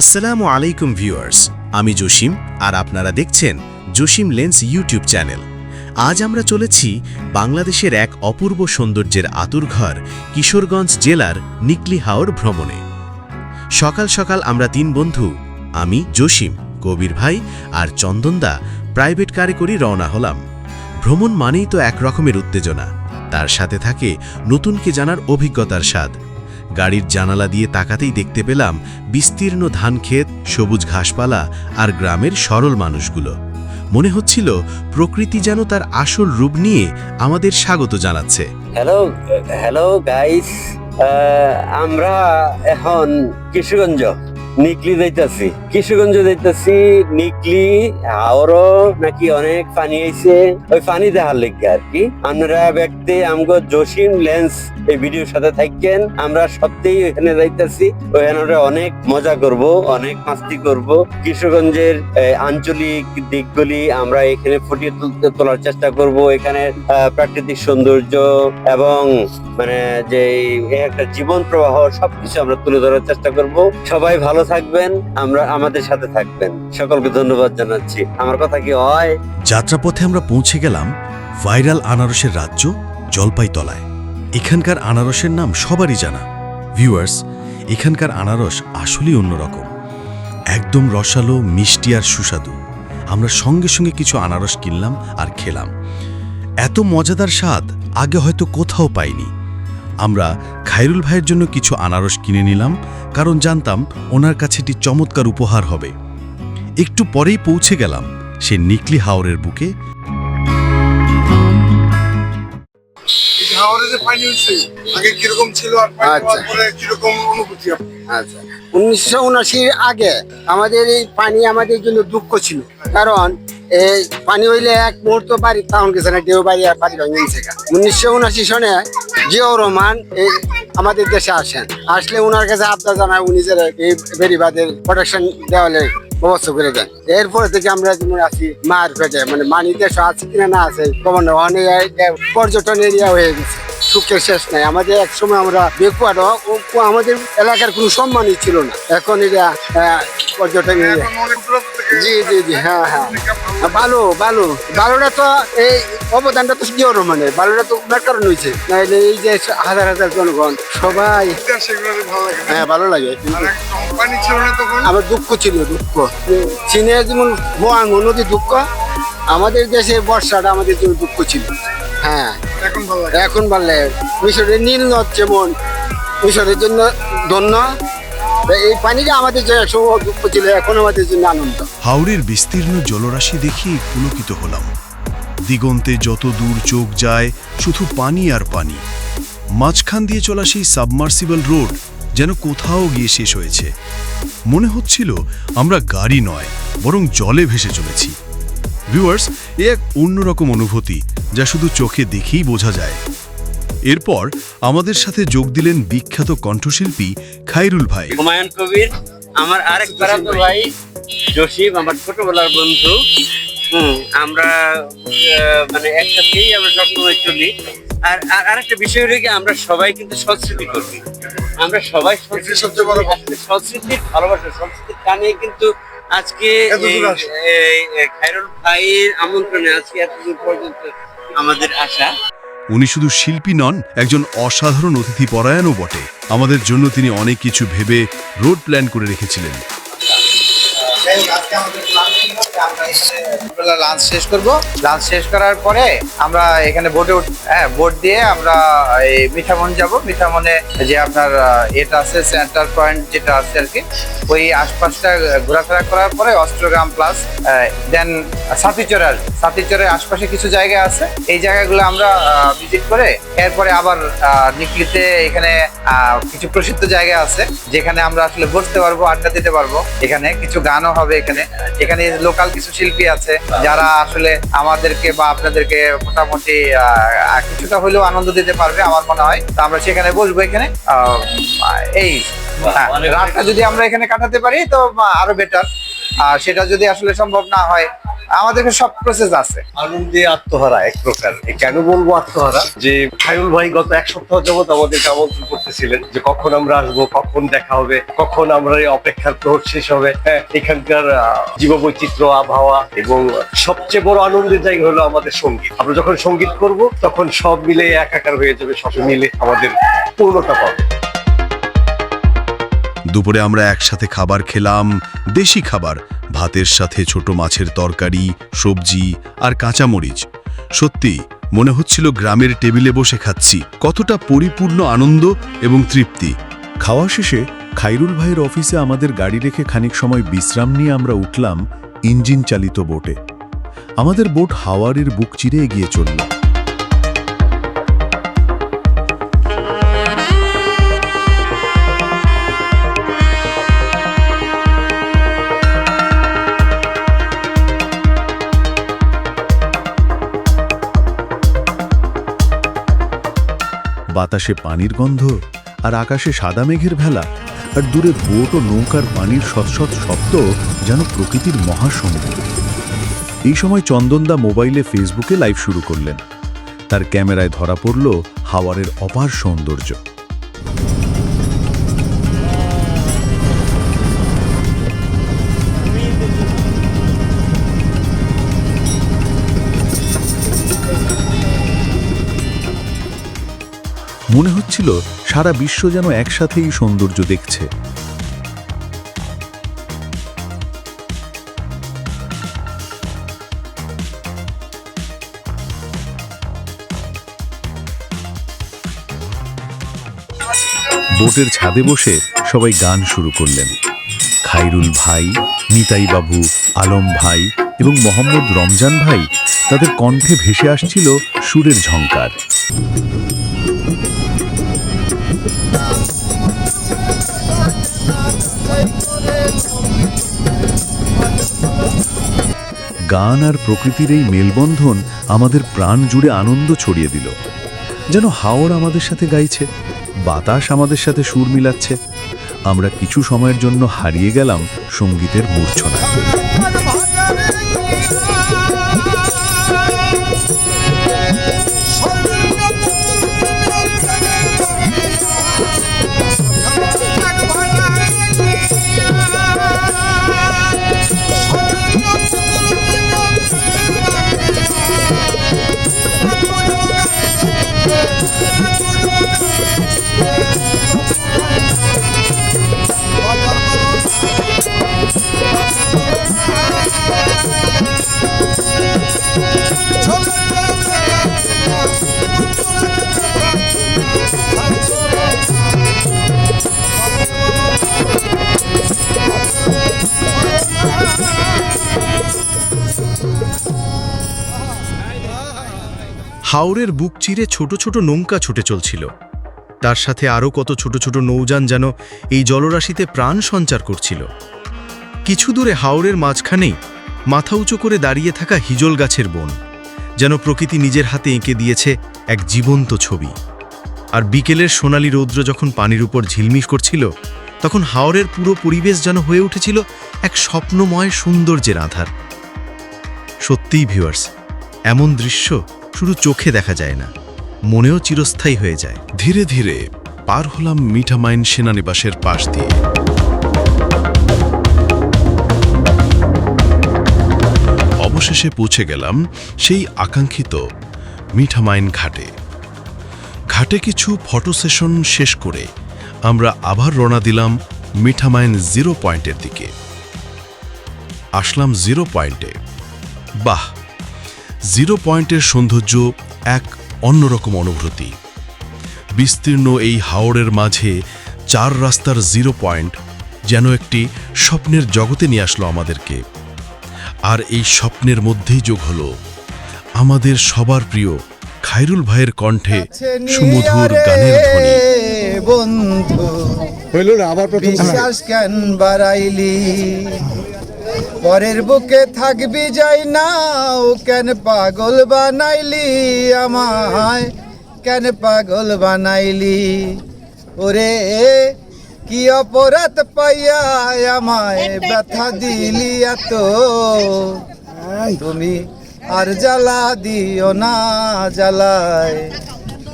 আসসালামু আলাইকুম ভিউয়ার্স, আমি জসিম আর আপনারা দেখছেন জসিম লেন্স ইউটিউব চ্যানেল। আজ আমরা চলেছি বাংলাদেশের এক অপূর্ব সৌন্দর্যের আতুরঘর কিশোরগঞ্জ জেলার নিকলি হাওর ভ্রমণে। সকাল সকাল আমরা তিন বন্ধু, আমি, জসিম, কবির ভাই আর চন্দনদা প্রাইভেট কারে করে রওনা হলাম। ভ্রমণ মানেই তো এক রকমের উত্তেজনা। তার সাথে থাকে নতুনকে জানার অভিজ্ঞতার স্বাদ। গাড়ির জানালা দিয়ে তাকাতেই দেখতে পেলাম বিস্তীর্ণ ধানক্ষেত, সবুজ ঘাসপালা আর গ্রামের সরল মানুষগুলো। মনে হচ্ছিল প্রকৃতি যেন তার আসল রূপ নিয়ে আমাদের স্বাগত জানাচ্ছে। হ্যালো হ্যালো গাইস আমরা এখন কিশোরগঞ্জ। নিকলি যাইতাছি, কিশোরগঞ্জ যাইতাছি, নিকলি হাওড়ও নাকি অনেক পানি আইছে। ওই পানি দেখার লেগে আর কি আমরা ব্যক্তি আমগো জসিম লেন্স এই ভিডিওর সাথে থাকেন আমরা সত্যিই ওখানে যাইতাছি। ওখানে অনেক মজা করব, অনেক মাস্তি করব। কিশোরগঞ্জের আঞ্চলিক দিকগুলি আমরা এখানে ফুটিয়ে তোলার চেষ্টা করব। এখানে প্রাকৃতিক সৌন্দর্য এবং মানে যে একটা জীবন প্রবাহ সবকিছু আমরা তুলে ধরার চেষ্টা করব। সবাই ভালো থাকবেন, আমরা আমাদের সাথে থাকবেন। সকলকে ধন্যবাদ জানাচ্ছি। আমার কথা কি হয়? যাত্রাপথে আমরা পৌঁছে গেলাম ভাইরাল আনারসের রাজ্য জলপাইতলায়। এখানকার আনারসের নাম সবারই জানা। ভিউয়ার্স এখানকার আনারস আসলেই অন্যরকম। একদম রসালো, মিষ্টি আর সুস্বাদু। আমরা সঙ্গে সঙ্গে কিছু আনারস কিনলাম আর খেলাম। এত মজাদার স্বাদ আগে হয়তো কোথাও পাইনি। আমরা খায়রুল ভাইয়ের জন্য কিছু আনারস কিনে নিলাম কারণ জানতাম ওনার কাছে এটি চমৎকার উপহার হবে একটু পরেই পৌঁছে গেলাম সে নিকলি হাওরের বুকে এই যে হাওড়ে যে পানি হচ্ছে আগে কীরকম ছিল আচ্ছা। হওয়ার পরে কীরকম অনুভূতি আপনার? আচ্ছা উনিশশো উনআশির আগে আমাদের এই পানি আমাদের জন্য দুঃখ ছিল কারণ এই পানি হইলে এক মুহূর্ত বাড়ি তখন গেছে না কেউ বাড়ি আর বাড়ি গেছে উনিশশো উনআশি সনে জিয়াউর রহমান এই আমাদের দেশে আসেন। আসলে ওনার কাছে আবদার জানায় উনি যে এই বেরিবাদের প্রোটেকশন দেওয়ালে এরপরে থেকে আমরা যেমন আছি, মার পেটে মানে মানি দেশ আছে কিনা না আছে নেই অনেক পর্যটন এরিয়া হয়ে গেছে। সুখের শেষ নাই। আমাদের এক সময় আমরা বেকুয়ার আমাদের এলাকার কোনো সম্মানই ছিল না। এখন এটা পর্যটন এরিয়া জি জি জি হ্যাঁ হ্যাঁ। ভালো ভালো ভালোটা তো এই অবদানটা তো জিও রহমানের ভালোটা তো ওনার কারণ হয়েছে নাহলে এই যে হাজার হাজার জনগণ, সবাই। হ্যাঁ ভালো লাগে। আমার দুঃখ ছিল, দুঃখ। চীনের যেমন হোয়াং নদী দুঃখ, আমাদের দেশে বর্ষাটা আমাদের জন্য দুঃখ ছিল। হ্যাঁ। এখন ভালো লাগে। মিশরের নীল নদ যেমন, মিশরের জন্য ধন্য। এই পানিটা আমাদের জন্য দুঃখ ছিল, এখন আমাদের জন্য আনন্দ। হাওড়ের বিস্তীর্ণ জলরাশি দেখে পুলকিত হলাম। দিগন্তে যত দূর চোখ যায়, শুধু পানি আর পানি। মাঝখান দিয়ে চলা সেই সাবমার্সিবল রোড যেন কোথাও গিয়ে শেষ হয়েছে। মনে হচ্ছিল আমরা গাড়ি নয়, বরং জলে ভেসে চলেছি। ভিউয়ার্স, এ এক অন্যরকম অনুভূতি, যা শুধু চোখে দেখেই বোঝা যায়। এরপর আমাদের সাথে যোগ দিলেন বিখ্যাত কণ্ঠশিল্পী খাইরুল ভাই। হুমায়ুন কবির আমার আরেক পারাতো ভাই জসিম আমার ছোটবেলার বন্ধু। আমরা মানে একসাথেই আমরা সবসময় চলি। আর আর আরেকটা বিষয় রয়ে আমরা সবাই কিন্তু সংস্কৃতি কর্মী। আমরা সবাই সংস্কৃতি সবচেয়ে বড় সংস্কৃতির ভালোবাসা সংস্কৃতির টানে কিন্তু আজকে খায়রুল ভাইয়ের আমন্ত্রণে আজকে এতদূর পর্যন্ত আমাদের আসা। উনি শুধু শিল্পী নন, একজন অসাধারণ অতিথি পরায়ণও বটে। আমাদের জন্য তিনি অনেক কিছু ভেবে রোড প্ল্যান করে রেখেছিলেন। লাঞ্চ শেষ করব। লাঞ্চ শেষ করার পরে আমরা এখানে হ্যাঁ দিয়ে আমরা এই মিঠামন যাব। মিঠামনে যে আপনার এটা আছে সেন্টার পয়েন্ট যেটা আছে আর কি, ওই আশপাশটা ঘোরাফেরা করার পরে প্লাস দেন সাতিচরের আশপাশে কিছু জায়গা আছে। এই জায়গাগুলো আমরা ভিজিট করে এরপরে আবার নিকলিতে এখানে কিছু প্রসিদ্ধ জায়গা আছে, যেখানে আমরা আসলে বসতে পারব, আড্ডা দিতে পারব। এখানে কিছু গানও হবে এখানে। এখানে লোকাল কিছু শিল্পী আছে যারা আসলে আমাদেরকে বা আপনাদেরকে মোটামুটি আহ, কিছুটা হলেও আনন্দ দিতে পারবে আমার মনে হয়। তো আমরা সেখানে বসবো এখানে। আহ, এই রাতটা যদি আমরা এখানে কাটাতে পারি তো আরও বেটার আর সেটা যদি আসলে সম্ভব না হয়, আমাদের সব প্রসেস আছে। আনন্দে আত্মহারা এক প্রকার। কেন বলব আত্মহারা? যে খায়রুল ভাই গত এক সপ্তাহ যাবত আমাদেরকে আমন্ত্রণ করতেছিলেন যে কখন আমরা আসব, কখন দেখা হবে, কখন আমরা এই অপেক্ষার প্রহর শেষ হবে। হ্যাঁ এখানকার জীববৈচিত্র্য, আবহাওয়া এবং সবচেয়ে বড় আনন্দের জায়গা হলো আমাদের সংগীত। আমরা যখন সংগীত করব, তখন সব মিলে একাকার হয়ে যাবে, সব মিলে আমাদের পূর্ণতা পাবে। দুপুরে আমরা একসাথে খাবার খেলাম, দেশি খাবার, ভাতের সাথে ছোট মাছের তরকারি, সবজি আর কাঁচামরিচ। সত্যি, মনে হচ্ছিল গ্রামের টেবিলে বসে খাচ্ছি। কতটা পরিপূর্ণ আনন্দ এবং তৃপ্তি। খাওয়া শেষে খাইরুল ভাইয়ের অফিসে আমাদের গাড়ি রেখে খানিক সময় বিশ্রাম নিয়ে আমরা উঠলাম ইঞ্জিন চালিত বোটে। আমাদের বোট হাওয়ারের বুক চিরে এগিয়ে চলল। বাতাসে পানির গন্ধ আর আকাশে সাদা মেঘের ভেলা। আর দূরে বোট ও নৌকার পানির সৎসৎ শব্দ যেন প্রকৃতির মহাসমুদ্র এই সময় চন্দনদা মোবাইলে ফেসবুকে লাইভ শুরু করলেন। তার ক্যামেরায় ধরা পড়ল হাওয়ারের অপার সৌন্দর্য। মনে হচ্ছিল সারা বিশ্ব যেন একসাথে এই সৌন্দর্য দেখছে। বোটের ছাদে বসে সবাই গান শুরু করলেন। খাইরুল ভাই, নিতাই বাবু, আলম ভাই এবং মোহাম্মদ রমজান ভাই তাদের কণ্ঠে ভেসে আসছিল সুরের ঝংকার। গান আর প্রকৃতির এই মেলবন্ধন আমাদের প্রাণ জুড়ে আনন্দ ছড়িয়ে দিল। যেন হাওর আমাদের সাথে গাইছে, বাতাস আমাদের সাথে সুর মিলাচ্ছে। আমরা কিছু সময়ের জন্য হারিয়ে গেলাম সঙ্গীতের মূর্ছনায়। হাওরের বুক চিরে ছোট ছোট নৌকা ছুটে চলছিল। তার সাথে আরও কত ছোট ছোট নৌযান যেন এই জলরাশিতে প্রাণ সঞ্চার করছিল। কিছু দূরে হাওরের মাঝখানেই মাথা উঁচু করে দাঁড়িয়ে থাকা হিজল গাছের বন, যেন প্রকৃতি নিজের হাতে এঁকে দিয়েছে এক জীবন্ত ছবি। আর বিকেলের সোনালি রৌদ্র যখন পানির উপর ঝিলমিশ করছিল, তখন হাওরের পুরো পরিবেশ যেন হয়ে উঠেছিল এক স্বপ্নময় সৌন্দর্যের আধার। সত্যিই ভিউয়ার্স, এমন দৃশ্য শুধু চোখে দেখা যায় না, মনেও চিরস্থায়ী হয়ে যায়। ধীরে ধীরে পার হলাম মিঠামাইন সেনানিবাসের পাশ দিয়ে। অবশেষে পৌঁছে গেলাম সেই আকাঙ্ক্ষিত মিঠামাইন ঘাটে। ঘাটে কিছু ফটো সেশন শেষ করে আমরা আবার রওনা দিলাম মিঠামাইন জিরো পয়েন্টের দিকে। আসলাম জিরো পয়েন্টে। বাহ! জিরো পয়েন্টের সৌন্দর্য এক অন্যরকম অনুভূতি। বিস্তীর্ণ এই হাওড়ের মাঝে চার রাস্তার জিরো পয়েন্ট যেন একটি স্বপ্নের জগতে নিয়ে আসলো আমাদেরকে। আর এই স্বপ্নের মধ্যেই যোগ হলো আমাদের সবার প্রিয় খায়রুল ভাইয়ের কণ্ঠে সুমধুর গানের ধ্বনি। বন্ধু হইল না আবার প্রথম। বিশ্বাস কেন বাড়াইলি? পরের বুকে থাকবি যাই না ও কেন পাগল বানাইলি আমায়? কেন পাগল বানাইলি? ওরে কি অপরাধ পাইয়া আমায় ব্যথা দিলি এত? তুমি আর জ্বালা দিও না জ্বালায়।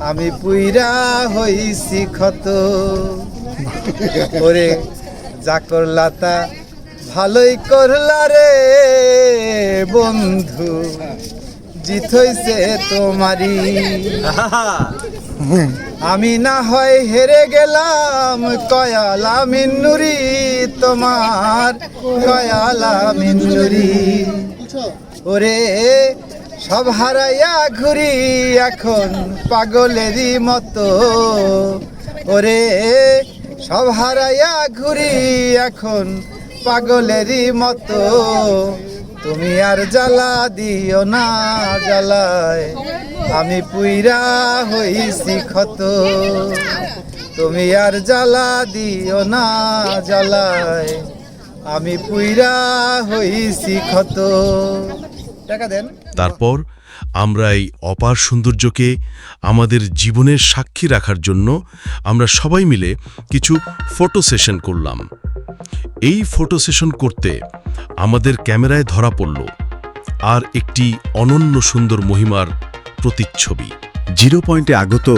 আমি পুইরা হইছি ক্ষত। ওরে যা করলা তা ভালোই করলা রে বন্ধু, জিত হইছে তোমারি আমি না হয় হেরে গেলাম, কয়ালা মিন্নুরি তোমার, কয়ালা মিন্নুরি ওরে সব হারাইয়া ঘুরি এখন পাগলেরই মতো। ওরে সব হারাইয়া ঘুরি এখন পাগলেরই মতো। তুমি আর জ্বালা দিও না জ্বালায়। আমি পুইরা হইছি ক্ষত। তুমি আর জ্বালা দিও না জ্বালায়। আমি পুইরা হইছি ক্ষত। টাকা দেন। তারপর আমরা এই অপার সৌন্দর্যকে আমাদের জীবনের সাক্ষী রাখার জন্য আমরা সবাই মিলে কিছু ফটো সেশন করলাম। এই ফটো সেশন করতে আমাদের ক্যামেরায় ধরা পড়ল আর একটি অনন্য সুন্দর মহিমার প্রতিচ্ছবি। জিরো পয়েন্টে আগত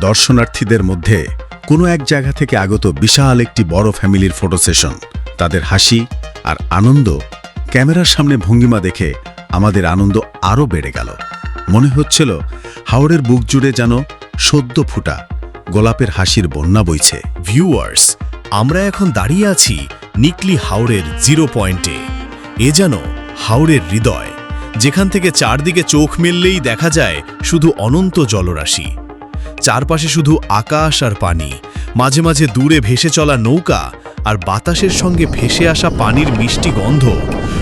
দর্শনার্থীদের মধ্যে কোনো এক জায়গা থেকে আগত বিশাল একটি বড় ফ্যামিলির ফটো সেশন তাদের হাসি আর আনন্দ ক্যামেরার সামনে ভঙ্গিমা দেখে আমাদের আনন্দ আরও বেড়ে গেল। মনে হচ্ছিল হাওড়ের বুক জুড়ে যেন সদ্য ফুটা গোলাপের হাসির বন্যা বইছে। ভিউয়ার্স আমরা এখন দাঁড়িয়ে আছি নিকলি হাওড়ের জিরো পয়েন্টে। এ যেন হাওড়ের হৃদয়, যেখান থেকে চারদিকে চোখ মেললেই দেখা যায় শুধু অনন্ত জলরাশি। চারপাশে শুধু আকাশ আর পানি, মাঝে মাঝে দূরে ভেসে চলা নৌকা আর বাতাসের সঙ্গে ভেসে আসা পানির মিষ্টি গন্ধ,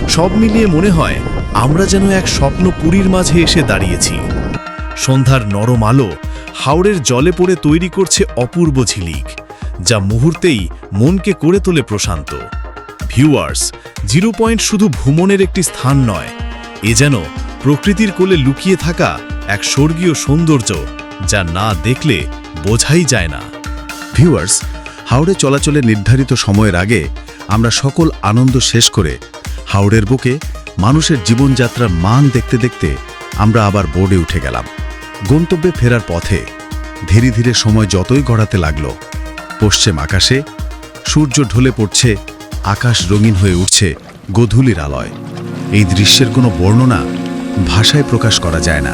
সব মিলিয়ে মনে হয় আমরা যেন এক স্বপ্ন পুরীর মাঝে এসে দাঁড়িয়েছি। সন্ধ্যার নরম আলো হাওড়ের জলে পড়ে তৈরি করছে অপূর্ব ঝিলিক। যা মুহূর্তেই মনকে করে তোলে প্রশান্ত। ভিউয়ার্স জিরো পয়েন্ট শুধু ভ্রমণের একটি স্থান নয়, এ যেন প্রকৃতির কোলে লুকিয়ে থাকা এক স্বর্গীয় সৌন্দর্য যা না দেখলে বোঝাই যায় না। ভিউয়ার্স হাওড়ে চলাচলে নির্ধারিত সময়ের আগে আমরা সকল আনন্দ শেষ করে হাওড়ের বুকে মানুষের জীবনযাত্রার মান দেখতে দেখতে আমরা আবার বোর্ডে উঠে গেলাম। গন্তব্যে ফেরার পথে ধীরে ধীরে সময় যতই গড়াতে লাগল পশ্চিম আকাশে, সূর্য ঢলে পড়ছে, আকাশ রঙিন হয়ে উঠছে গধূলির আলয়। এই দৃশ্যের কোনো বর্ণনা ভাষায় প্রকাশ করা যায় না।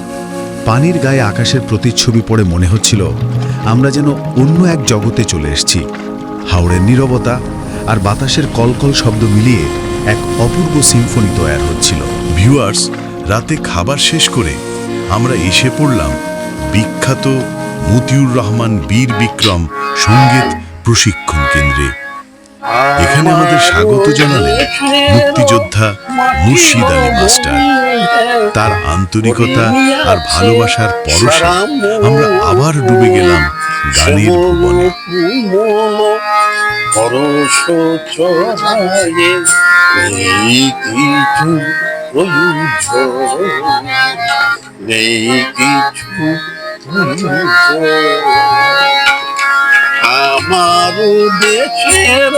পানির গায়ে আকাশের প্রতিচ্ছবি পড়ে মনে হচ্ছিল, আমরা যেন অন্য এক জগতে চলে এসেছি। হাওড়ের নীরবতা আর বাতাসের কলকল শব্দ মিলিয়ে এক অপূর্ব সিম্ফনি তৈরি হচ্ছিল। ভিউয়ার্স, রাতে খাবার শেষ করে আমরা এসে পড়লাম বিখ্যাত মতিউর রহমান, বীর বিক্রম সংগীত প্রশিক্ষণ কেন্দ্রে। এখানে আমাদের স্বাগত জানালেন মুক্তিযোদ্ধা মুর্শিদ আলী মাস্টার। তার আন্তরিকতা আর ভালোবাসার পরশে আমরা আবার ডুবে গেলাম গানের ভুবনে। নেই কিছু আমার দেশের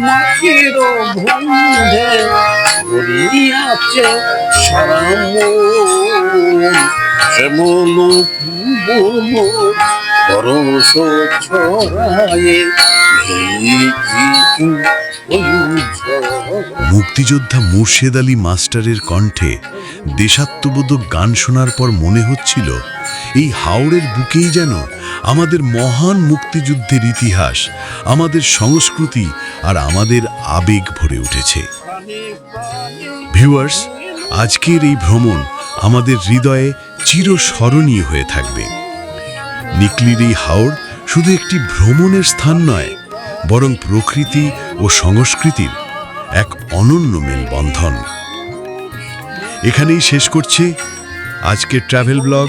মাটির ভন্ধে ভরিয়াছে সারাম শ্যামল ফুল মুক্তিযোদ্ধা মুর্শেদ আলী মাস্টারের কণ্ঠে দেশাত্মবোধক গান শোনার পর মনে হচ্ছিল, এই হাওড়ের বুকেই যেন আমাদের মহান মুক্তিযুদ্ধের ইতিহাস, আমাদের সংস্কৃতি আর আমাদের আবেগ ভরে উঠেছে। ভিউয়ার্স, আজকের এই ভ্রমণ আমাদের হৃদয়ে চিরস্মরণীয় হয়ে থাকবে। নিকলির এই হাওড় শুধু একটি ভ্রমণের স্থান নয়, বরং প্রকৃতি ও সংস্কৃতির এক অনন্য মেলবন্ধন। এখানেই শেষ করছি আজকের ট্রাভেল ব্লগ।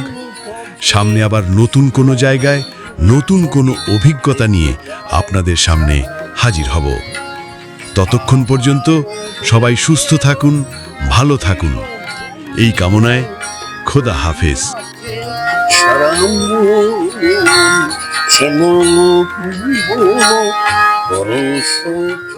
সামনে আবার নতুন কোনো জায়গায়, নতুন কোনো অভিজ্ঞতা নিয়ে আপনাদের সামনে হাজির হব। ততক্ষণ পর্যন্ত সবাই সুস্থ থাকুন, ভালো থাকুন। এই কামনায় খোদা হাফেজ। শ্যামল বলছে